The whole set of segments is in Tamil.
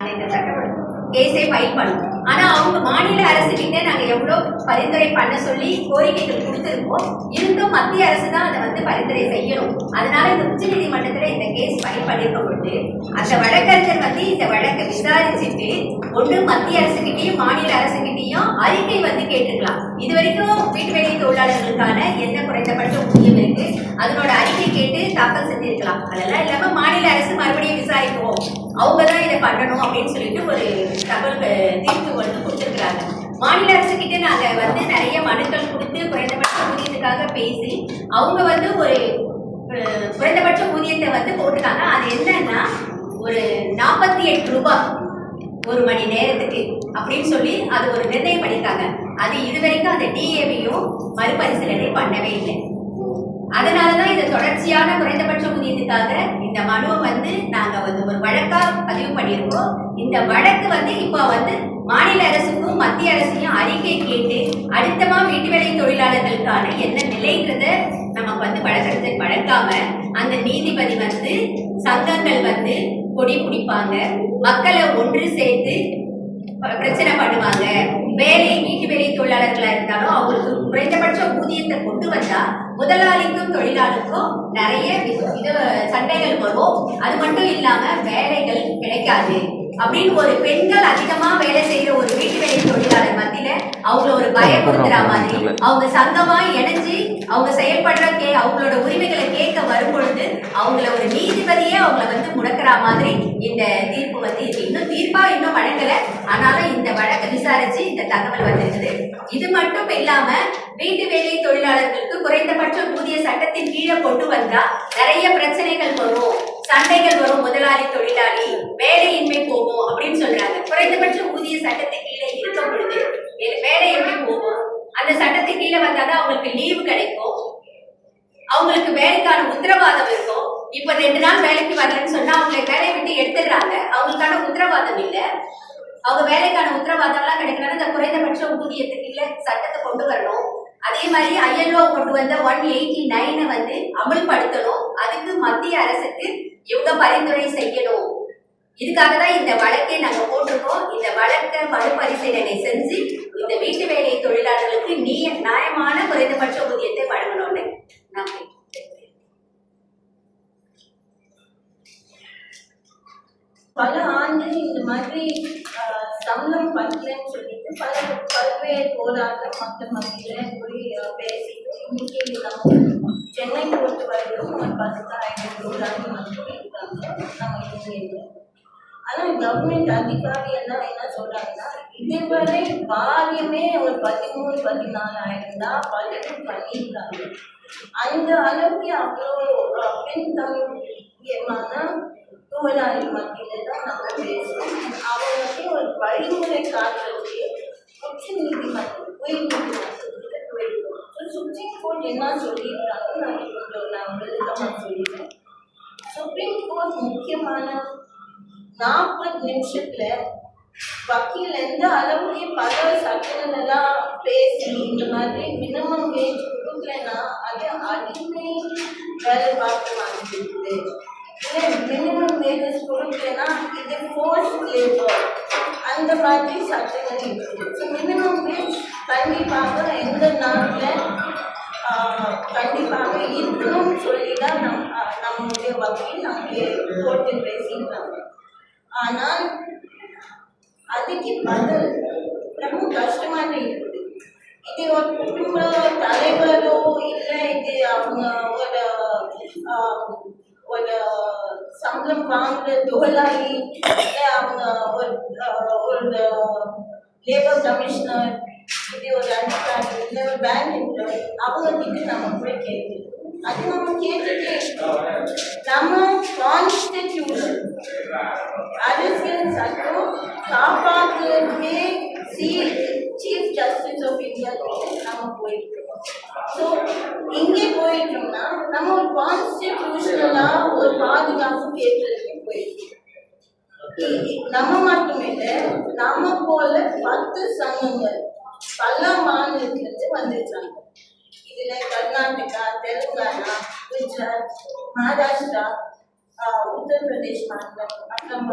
இந்த சட்டப்படி கேஸே ஃபைல் பண்ணும் ஆனா அவங்க மாநில அரசு கிட்ட நாங்க எவ்வளவு பரிந்துரை பண்ண சொல்லி கோரிக்கைகள் கொடுத்திருக்கோம். இருந்தும் மத்திய அரசு தான் அதை வந்து பரிந்துரை செய்யணும். அதனால இந்த உச்ச நீதிமன்றத்துல இந்த கேஸ் ஃபைல் பண்ணிருக்க பொழுது அந்த வழக்கறிஞர் வந்து இந்த வழக்கை விசாரிச்சுட்டு ஒன்று மத்திய அரசுகிட்டயும் மாநில அரசுகிட்டயும் அறிக்கை வந்து கேட்டுக்கலாம் இது வரைக்கும் வீட்டு வேலை தொழிலாளர்களுக்கான என்ன குறைந்தபட்ச ஊதியம் இருக்கு? அதனோட அறிக்கை கேட்டு தாக்கல் செஞ்சிருக்கலாம். அதெல்லாம் இல்லாம மாநில அரசு மறுபடியும் விசாரிக்குவோம். அவங்க தான் இதை பண்ணணும் அப்படின்னு சொல்லிட்டு ஒரு தகவல் தீர்ப்பு வந்து கொடுத்துருக்குறாங்க. மாநில அரசு கிட்ட நாங்கள் வந்து நிறைய மனுக்கள் கொடுத்து குறைந்தபட்ச ஊதியத்துக்காக பேசி அவங்க வந்து ஒரு குறைந்தபட்ச ஊதியத்தை வந்து போட்டுருக்காங்க. அது என்னன்னா ஒரு நாற்பத்தி எட்டு ரூபாய் ஒரு மணி நேரத்துக்கு அப்படின்னு சொல்லி அது ஒரு நிர்ணயம் பண்ணிருக்காங்க அது இதுவரைக்கும் அந்த டிஏவியும் மறுபரிசீலனை பண்ணவே இல்லை. அதனாலதான் இந்த தொடர்ச்சியான குறைந்தபட்ச ஊதியத்துக்காக இந்த மனுவை வந்து வழக்கா பதிவு பண்ணியிருக்கோம். இந்த வழக்கு வந்து இப்போ வந்து மாநில அரசுக்கும் மத்திய அரசையும் அறிக்கை கேட்டு அடுத்தமா வீட்டு வேலை தொழிலாளர்களுக்கான என்ன நிலைங்கிறத நமக்கு வந்து வழக்கத்தை வழங்காம அந்த நீதிபதி வந்து சங்கங்கள் வந்து கொடி பிடிப்பாங்க. மக்களை ஒன்று சேர்த்து பிரச்சனை பண்ணுவாங்க. வேலை வீட்டு வேலை தொழிலாளர்களா இருந்தாலும் அவங்களுக்கு குறைந்தபட்ச ஊதியத்தை கொண்டு வந்தா முதலாளிக்கும் தொழிலாளருக்கும் நிறைய இது சண்டைகள் வரும். அது மட்டும் இல்லாம வேலைகள் கிடைக்காது. அப்படின்னு ஒரு பெண்கள் அதிகமா வேலை செய்யற ஒரு வீட்டு வேலை தொழிலாளர் மத்தியில அவங்கள ஒரு பயப்படுத்துற மாதிரி அவங்க சங்கமா இணைஞ்சு அவங்க செயல்படுற கே அவங்களோட உரிமைகளை கேட்க வரும் பொழுது அவங்கள ஒரு நீதிபதியே அவங்கள வந்து முடக்கிற மாதிரி இந்த தீர்ப்பு வந்து இன்னும் தீர்ப்பா இன்னும் வழங்கல. ஆனாலும் இந்த வழக்கு விசாரிச்சு இந்த தகவல் வந்திருக்குது. இது மட்டும் இல்லாம வீட்டு வேலை தொழிலாளர்களுக்கு குறைந்தபட்ச ஊதிய சட்டத்தின் கீழே கொண்டு வந்தா நிறைய பிரச்சனைகள் வரும். சண்டைகள் வரும். முதலாளி தொழிலாளி வேலையின்மை போகும் அப்படின்னு சொல்றாங்க. குறைந்தபட்ச ஊதிய சட்டத்தின் கீழே இருக்கும் பொழுது வேலையின்மை போகும்? அந்த சட்டத்தின் கீழே வந்தாதான் அவங்களுக்கு லீவு கிடைக்கும். அவங்களுக்கு வேலைக்கான உத்தரவாதம் இருக்கும். இப்ப ரெண்டு நாள் வேலைக்கு வரலன்னு சொன்னா அவங்களை வேலையை விட்டு எடுத்துடுறாங்க. அவங்களுக்கான உத்தரவாதம் இல்ல. அவங்க வேலைக்கான உத்தரவாதம் எல்லாம் கிடைக்கணும் இந்த குறைந்தபட்ச ஊதியத்துக்கு இல்ல சட்டத்தை கொண்டு வரணும். அதே மாதிரி ஐஎல்ஓ கொண்டு வந்த ஒன் எயிட்டி நைனை வந்து அமல்படுத்தணும். அதுக்கு மத்திய அரசுக்கு இவங்க பரிந்துரை செய்யணும். இதுக்காக தான் இந்த வழக்கை நாங்க போட்டிருக்கோம். இந்த வழக்கை மறுபரிசீலனை செஞ்சு இந்த வீட்டு வேலை தொழிலாளர்களுக்கு நீ நியாயமான குறைந்தபட்ச ஊதியத்தை வழங்கணும்னு நன்றி பல ஆண்டு இந்த மாதிரி சமணம் சம்பளம் பண்ணலன்னு சொல்லிட்டு பல பல்வேறு போராட்டம் மக்கள் மத்தியில போய் பேசிட்டு இன்னைக்கு நம்ம சென்னை பொறுத்த வரைக்கும் ஒரு பத்தாயிரம் போராட்டம் மட்டும் இருக்காங்க. நம்ம இந்தியில ஆனால் கவர்மெண்ட் அதிகாரி எல்லாம் என்ன சொல்றாங்கன்னா இதுவரை பாரியமே ஒரு பதிமூணு பதினாலாயிரம் தான் பலரும் பண்ணியிருக்காங்க. அந்த அளவுக்கு அவ்வளோ ஆஹ், பின்தங்கியமான தொழிலாளி மத்தியில தான் நம்ம பேசுறோம் அவங்க வந்து ஒரு வழிமுறை காட்டுறதுக்கு உச்ச நீதிமன்றம் உயர் நீதிமன்றத்துல போயிருக்கோம் ஸோ சுப்ரீம் கோர்ட் என்ன சொல்லியிருக்காங்க நான் கொஞ்சம் நான் விளக்கமாக சொல்லிடுறேன் சுப்ரீம் கோர்ட் முக்கியமான நாற்பது நிமிஷத்துல வக்கீல் எந்த அளவுக்கு பல சட்டங்களெல்லாம் பேசி இந்த மாதிரி மினிமம் வேஜ் கொடுக்கலன்னா அது அடிமை வேலை பார்த்து வாங்கிடுது இல்லை மினிமம் வேஜஸ் கொடுக்கலன்னா இது ஃபோர்ஸ் லேபர் அந்த மாதிரி சட்டங்கள் இருக்குது. ஸோ மினிமம் வேஜ் கண்டிப்பாக எந்த நாட்டில் கண்டிப்பாக இருக்கணும்னு சொல்லி தான் நம் நம்முடைய வக்கீல் அங்கே கோர்ட்டில் பேசியிருக்காங்க. ஆனால் அதுக்கு பதில் ரொம்ப கஷ்டமாக இருக்குது இது ஒரு குடும்ப தலைவரோ இல்லை இது அவங்க ஒரு ஆஹ், ஒரு சம்பளம் வாங்குற தொழிலாளி இல்லை அவங்க ஒரு ஆஹ், ஒரு லேபர் கமிஷனர் இது ஒரு அதிகாரி இல்லை ஒரு பேங்க் எம்ப்ளாயி அவங்க கிட்ட நம்ம போய் கேட்கணும் அது நம்ம கேட்டுட்டு நம்ம கான்ஸ்டிடியூஷன். அரசியல் சட்டம் சீஃப் ஜஸ்டிஸ் ஆஃப் இந்தியா நம்ம போயிட்டு ஸோ இங்கே போயிட்டோம்னா நம்ம ஒரு கான்ஸ்டிடியூஷனலாக ஒரு பாதுகாப்பு கேட்டு போயிருக்கோம் நம்ம மட்டும் இல்லை நம்ம போல பத்து சங்கங்கள் பல மாநிலத்திலிருந்து வந்திருக்காங்க. இதுல கர்நாடகா தெலுங்கானா குஜராத் மகாராஷ்டிரா உத்தரப்பிரதேஷ் மாநிலம் அப்புறம்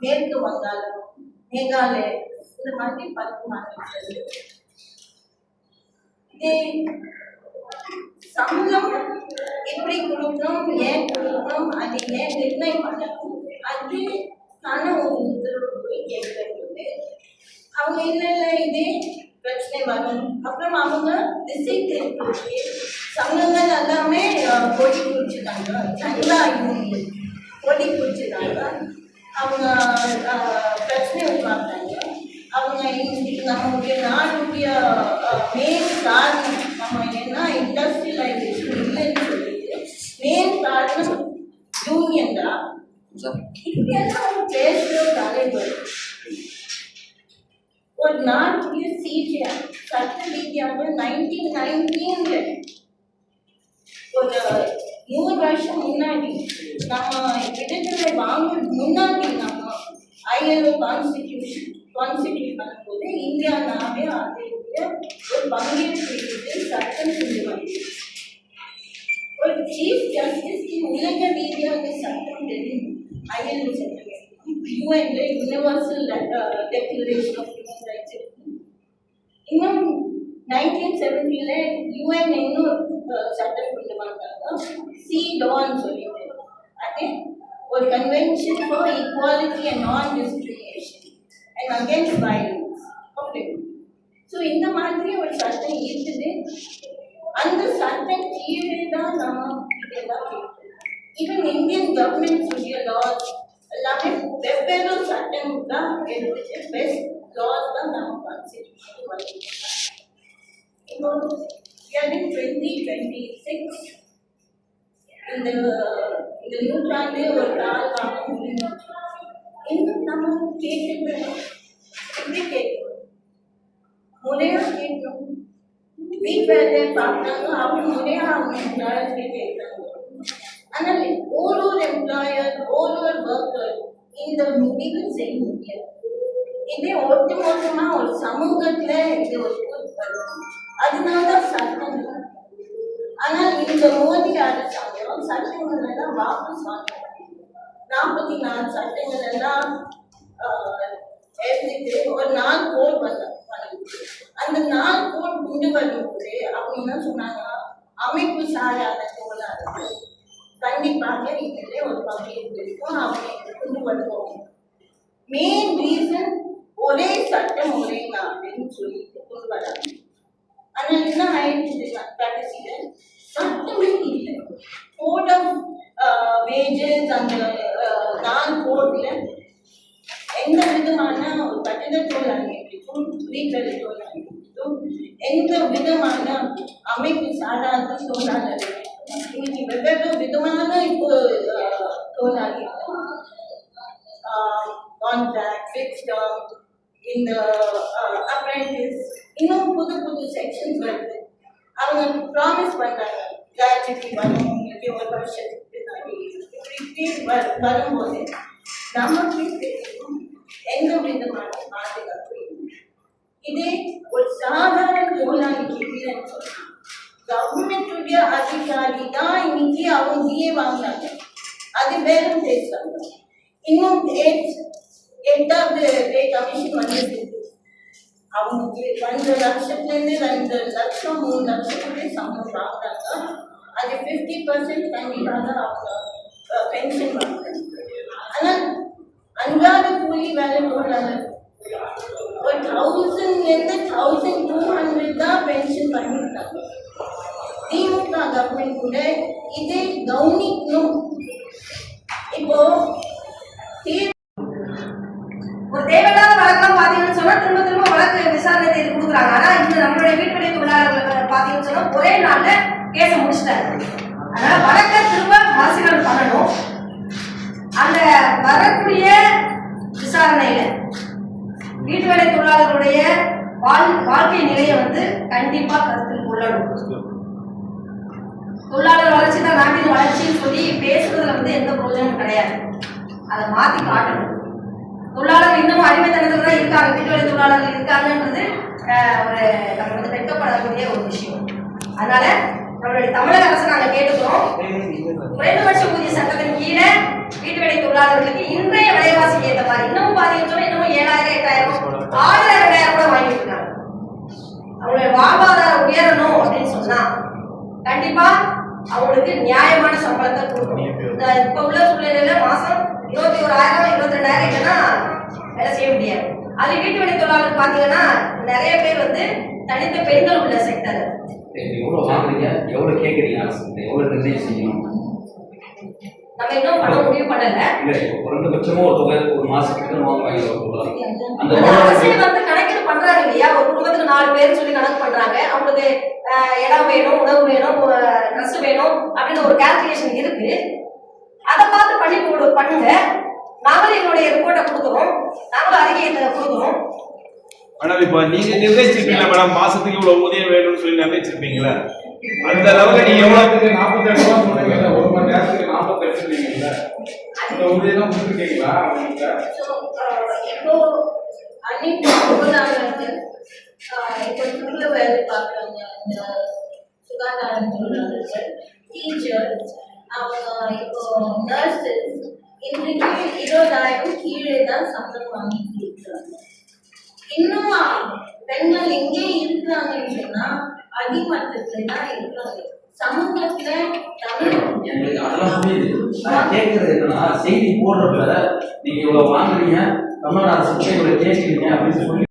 மேற்கு வங்காளம் மேகாலய இந்த மாதிரி பத்து மாநிலங்கள் இதே சம்பளம் எப்படி கொடுக்கணும் ஏன் கொடுக்கணும் அது ஏன் நிர்ணயம் பண்ணணும் அதுக்கான ஒரு உத்தரவு போய் கேட்க அவங்க இல்லை இல்லை இதே பிரச்சனை வரும் அப்புறம் அவங்க திசை திருப்பி சங்கங்கள் எல்லாமே கொடி குடிச்சிட்டாங்க சங்கா யூனியன் கொடி அவங்க பிரச்சனை உருவாக்குறாங்க. அவங்க இன்னைக்கு நம்முடைய நாட்டுடைய மெயின் காரணம் நம்ம என்ன இண்டஸ்ட்ரியலைசேஷன் இல்லைன்னு சொல்லிட்டு மெயின் காரணம் யூனியன் தான். இப்படியெல்லாம் பேசுகிற தலைவர் ஒரு நாட்டுடைய சிஜிஆர் சட்ட ரீதியாக நைன்டீன் நைன்டீன்ல ஒரு நூறு வருஷம் முன்னாடி நம்ம விடுதலை வாங்க முன்னாடி நம்ம ஐஎல்ஓ கான்ஸ்டிடியூஷன் கான்ஸ்டிடியூட் பண்ணும்போது இந்தியா நாமே அதனுடைய ஒரு பங்கேற்பு எடுத்து சட்டம் கொண்டு வந்தது ஒரு சீஃப் ஜஸ்டிஸ்க்கு உலக ரீதியாக சட்டம் தெரியும் ஐஎல்ஓ சட்டம் யூஎன்ல universal declaration of human rights இன்னும் நைன்டீன் செவன்டில யூஎன் இன்னும் சட்டம் கொண்டு வந்தாங்க சி டான்னு சொல்லிட்டு. அது ஒரு convention for equality and non discrimination and against violence okay so இந்த மாதிரி ஒரு சட்டம் இருக்குது. அந்த சட்டம் கீழே தான் நம்ம இதெல்லாம் ஈவன் இந்தியன் கவர்மெண்ட் சொல்லிய லாஸ் எல்லாமே வெவ்வேறு சட்டம் தான் எடுத்துட்டு பெஸ்ட் லாஸ் தான் நம்ம கான்ஸ்டியூஷன் வச்சிருக்கோம் இப்போ டுவெண்ட்டி டுவெண்ட்டி சிக்ஸ் இந்த இந்த நூற்றாண்டு ஒரு நாள் வாங்க முடியும் இன்னும் நம்ம கேட்கணும் எப்படி கேட்கணும் முறையா கேட்கணும் வீட்டு வேலையை பார்க்குறாங்க அவங்க முறையா அவங்க எம்ப்ளாயர்ஸ்க்கு கேட்குறாங்க ஆனால் ஒரு ஒரு எம்ப்ளாயர் ஒரு ஒரு ஒர்க்கர் இந்த முடிவு செய்ய முடியாது இதே ஒட்டு மொத்தமா ஒரு சமூகத்துல இது ஒரு அதனாலதான் அதனால சட்டம். இருக்கு. ஆனால் இந்த மோதி அரசாங்கம் சட்டங்கள் எல்லாம் வாபஸ் வாங்க நாற்பத்தி நாலு சட்டங்கள் எல்லாம் எடுத்துட்டு ஒரு நாலு கோல் பண்ண அந்த நாலு கோல் குண்டு வரும்போது அப்படின்னு சொன்னாங்க அமைப்பு சாராத தொழிலாளர்கள் கண்டிப்பாக இதுல ஒரு பங்கு இருக்கும் அவங்க கொண்டு வருவோம் மெயின் ரீசன் ஒரே சட்டம் ஒரே நாடுன்னு சொல்லிட்டு கொண்டு வராங்க ஆனால் என்ன ஆயிடுச்சு கடைசியில? சட்டமே இல்லை. கோட் ஆஃப் வேஜஸ் அந்த நான் நாலு கோட்ல எந்த விதமான ஒரு கட்டிட தொழிலாளிகளுக்கும் வீட்டில் தொழிலாளிகளுக்கும் எந்த விதமான அமைப்பு சாராத தொழிலாளர்கள் இன்னைக்கு வெவ்வேறு விதமான இப்போ ah, contract contract fix term இந்த அப்ரெண்டிஸ் இன்னும் புது புது செக்ஷன்ஸ் வருது அவங்க ப்ராமிஸ் பண்றாங்க கிராஜுவிட்டி வரும் உங்களுக்கு ஒரு வருஷத்துக்கு பின்னாடி இப்படி இப்படி வ- வரும்போது நமக்கு தெரியும் எந்த விதமான பாதுகாப்பு இல்லை. இதே ஒரு சாதாரண தொழிலாளிக்கு இல்லைன்னு சொன்னா கவர்மெண்ட்டுடைய அதிகாரி தான் இன்னைக்கு அவங்க டிஏ வாங்கினாங்க. அது வேறும் பேசுறாங்க இன்னும் எயிட் எட்டாவது கமிஷன் வந்துருக்கு அவங்க ரெண்டு லட்சத்துலேருந்து ரெண்டு லட்சம் மூணு லட்சத்துலேயே சம்பளம் வாங்குறாங்க. அது ஃபிஃப்டி பர்சன்ட் கண்டிப்பாக அவங்க பென்ஷன் வாங்குறாங்க. ஆனால் அன்றாட கூலி வேலை போடுறாங்க. ஒரு தௌசண்ட்லேருந்து தௌசண்ட் டூ ஹண்ட்ரட் தான் பென்ஷன் பண்ணியிருக்காங்க. திமுக கவர்மெண்ட் கூட இதை கவனிக்கணும் இப்போ தீ- ஒரு தேவையில்லாத வழக்கம் பாத்தீங்கன்னு சொன்னா திரும்ப திரும்ப வழக்கு விசாரணை செய்து கொடுக்குறாங்க ஆனா இந்த நம்மளுடைய வீட்டுடைய தொழிலாளர்கள் பாத்தீங்கன்னு சொன்னா ஒரே நாள்ல கேஸ முடிச்சிட்டாரு அதனால வழக்கை திரும்ப மறுசீலனை பண்ணணும் அந்த வரக்கூடிய விசாரணையில வீட்டு வேலை தொழிலாளர்களுடைய வாழ் வாழ்க்கை நிலையை வந்து கண்டிப்பா கருத்தில் கொள்ளணும் தொழிலாளர் வளர்ச்சி தான் நாட்டின் வளர்ச்சின்னு சொல்லி பேசுறதுல வந்து எந்த பிரயோஜனமும் கிடையாது அதை மாத்தி காட்டணும் தொழிலாளர்கள் இன்னமும் அடிமைத்தனத்தில் தான் இருக்காங்க வீட்டு வேலை தொழிலாளர்கள் இருக்காங்கன்றது ஆஹ், ஒரு நம்ம வந்து வெட்கப்படக்கூடிய ஒரு விஷயம். அதனால நம்மளுடைய தமிழக அரசு நாங்கள் கேட்டுக்கிறோம். குறைந்தபட்ச ஊதிய சட்டத்தின் கீழே வீட்டு வேலை தொழிலாளர்களுக்கு இன்றைய விலைவாசிக்கு ஏற்ற மாதிரி இன்னமும் பாத்தீங்கன்னு இன்னமும் ஏழாயிரம் எட்டாயிரம் ஆறாயிரம் ரெண்டாயிரம் கூட வாங்கிட்டு இருக்காங்க அவங்களுடைய வாழ்வாதாரம் உயரணும் அப்படின்னு சொன்னா கண்டிப்பா அவங்களுக்கு நியாயமான சம்பளத்தை கொடுக்கணும். இந்த இப்ப உள்ள சூழ்நிலையில மாசம் இருபத்தி ஓராயிரம் இருபத்தி ரெண்டாயிரம் இல்லைன்னா வேலை செய்ய முடியாது. அது வீட்டு வேலை தொழிலாளர் பாத்தீங்கன்னா நிறைய பேர் வந்து தனித்த பெண்கள் உள்ள செக்டர் எவ்வளவு வாங்குறீங்க? எவ்வளவு கேக்குறீங்க? எவ்வளவு நிர்ணயம் செய்யணும்? நம்ம இன்னும் பண்ண முடிவு பண்ணல. இல்ல ஒரு தொகை ஒரு மாசத்துக்கு வாங்குவாங்க அந்த வந்து கணக்கீடு பண்றாங்க இல்லையா? ஒரு குடும்பத்துக்கு நாலு பேர் சொல்லி கணக்கு பண்றாங்க. அவங்களுக்கு இடம் வேணும் உணவு வேணும் ட்ரெஸ் வேணும் அப்படின்னு ஒரு கால்குலேஷன் இருக்கு. அதை பார்த்து பண்ணி பண்ணுங்க. நாங்களும் எங்களுடைய ரிப்போர்ட்டை கொடுக்குறோம். நாங்களும் அறிக்கையை கொடுக்குறோம். மேடம் இப்ப நீங்க நிர்ணயிச்சிருப்பீங்களா மேடம் மாசத்துக்கு இவ்வளவு ஊதியம் வேணும்னு சொல்லி நிர்ணயிச்சிருப்பீங்களா. அந்த லெவல்ல நீங்க எவ்வளவு நாற்பத்தெட்டு ரூபா சொன்னீங்கல்ல ஒரு மணி நேரத்துக்கு நாற்பத்தெட்டு சொன்னீங்கல்ல அந்த ஊதியம் கொடுத்துருக்கீங்களா? இப்போ தொழிலாளர்கள் ஆஹ் இப்போ துள்ள வேலை பார்க்குறவங்க இந்த சுகாதார தொழிலாளர்கள் டீச்சர் அவங்க இப்போ நர்சஸ் இன்றைக்கு இருபதாயிரம் கீழே தான் சம்பளம் வாங்கிட்டு இருக்கிறாங்க இன்னும் பெண்கள் எங்கே இருக்கிறாங்கன்னு சொன்னா அடிமட்டத்துல தான் இருக்கிறாங்க சமூகத்துல தமிழ் எங்களுக்கு அதெல்லாம் புரியுது நான் கேட்கறது என்னன்னா செய்தி போடுறப்ப நீங்க இவ்வளவு வாங்குறீங்க தமிழ்நாடு அரசு இவ்வளவு கேட்குறீங்க அப்படின்னு சொல்லி